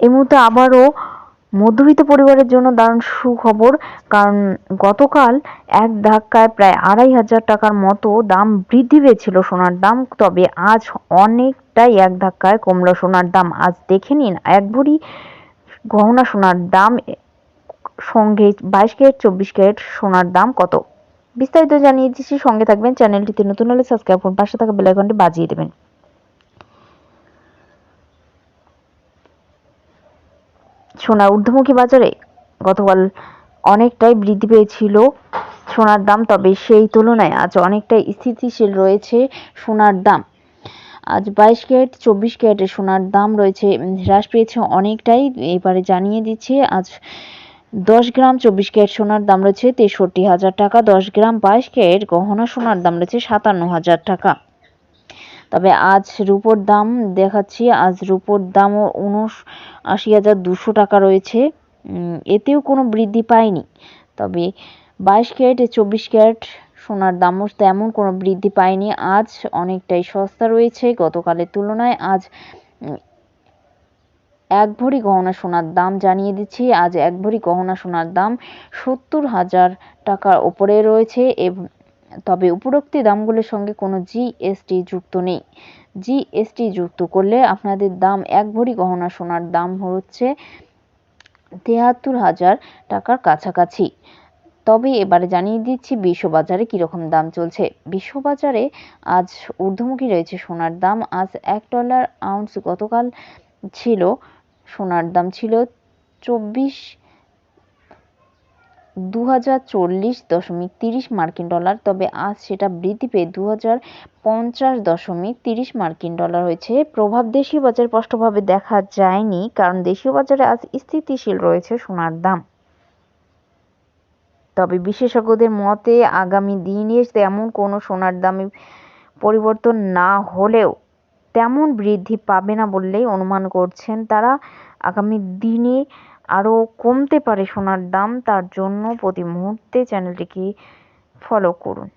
এই মুহূর্তে আবারও মধ্যবিত্ত পরিবারের জন্য দারুণ সুখবর, কারণ গতকাল এক ধাক্কায় প্রায় আড়াই হাজার টাকার মতো দাম বৃদ্ধি পেয়েছিল সোনার দাম। তবে আজ অনেকটাই এক ধাক্কায় কমলো সোনার দাম। আজ দেখে নিন, এক ভরি গহনা সোনার দাম, সঙ্গে বাইশ ক্যারেট, চব্বিশ ক্যারেট সোনার দাম কত? বিস্তারিত জানিয়ে দিচ্ছি। সঙ্গে থাকবেন চ্যানেলটিতে নতুন হলে সাবস্ক্রাইব করুন। পাশে থাকা বেল আইকনটি বাজিয়ে দেবেন। সোনার ঊর্ধ্বমুখী বাজারে গতকাল অনেকটাই বৃদ্ধি পেয়েছিল সোনার দাম, তবে সেই তুলনায় আজ অনেকটাই স্থিতিশীল রয়েছে সোনার দাম। আজ বাইশ ক্যারেট, চব্বিশ ক্যারেটের সোনার দাম রয়েছে হ্রাস পেয়েছে অনেকটাই, এবারে জানিয়ে দিচ্ছে আজ দশ গ্রাম চব্বিশ ক্যারেট সোনার দাম রয়েছে তেষট্টি হাজার টাকা, দশ গ্রাম বাইশ ক্যারেট গহনা সোনার দাম রয়েছে সাতান্ন হাজার টাকা। তবে আজ রুপোর দাম দেখাচ্ছি, আজ রুপোর দামও উনআশি হাজার দুশো টাকা রয়েছে। এতেও কোনো বৃদ্ধি পায়নি। তবে বাইশ ক্যারেট, চব্বিশ ক্যারেট সোনার দামও তেমন কোনো বৃদ্ধি পায়নি। আজ অনেকটাই সস্তা রয়েছে। গতকালের তুলনায় আজ এক ভরি গহনা সোনার দাম জানিয়ে দিচ্ছি। আজ এক ভরি গহনা সোনার দাম সত্তর হাজার টাকার ওপরে রয়েছে এবং তবে উপরোক্ত দামগুলোর সঙ্গে কোনো জিএসটি যুক্ত নেই। জিএসটি যুক্ত করলে আপনাদের দাম এক ভরি গহনা সোনার দাম হচ্ছে তেহাত্তর হাজার টাকার কাছাকাছি। তবে এবারে জানিয়ে দিচ্ছি বিশ্ববাজারে কীরকম দাম চলছে। বিশ্ববাজারে আজ ঊর্ধ্বমুখী রয়েছে সোনার দাম। আজ এক ডলার আউন্স গতকাল ছিল, সোনার দাম ছিল চব্বিশ দু হাজার চল্লিশ দশমিক তিরিশ মার্কিন ডলার, তবে আজ সেটা বৃদ্ধি পেয়ে দু পঞ্চাশ দশমিক তিরিশ মার্কিন ডলার হয়েছে। প্রভাব দেশীয় বাজারে স্পষ্টভাবে দেখা যায়নি, কারণ দেশীয় বাজারে আজ স্থিতিশীল রয়েছে সোনার দাম। তবে বিশেষজ্ঞদের মতে, আগামী দিনে তেমন কোনো সোনার দামে পরিবর্তন না হলেও তেমন বৃদ্ধি পাবে না বললেই অনুমান করছেন তারা। আগামী দিনে আরও কমতে পারে সোনার দাম তার জন্য প্রতি মুহূর্তে চ্যানেলটিকে ফলো করুন।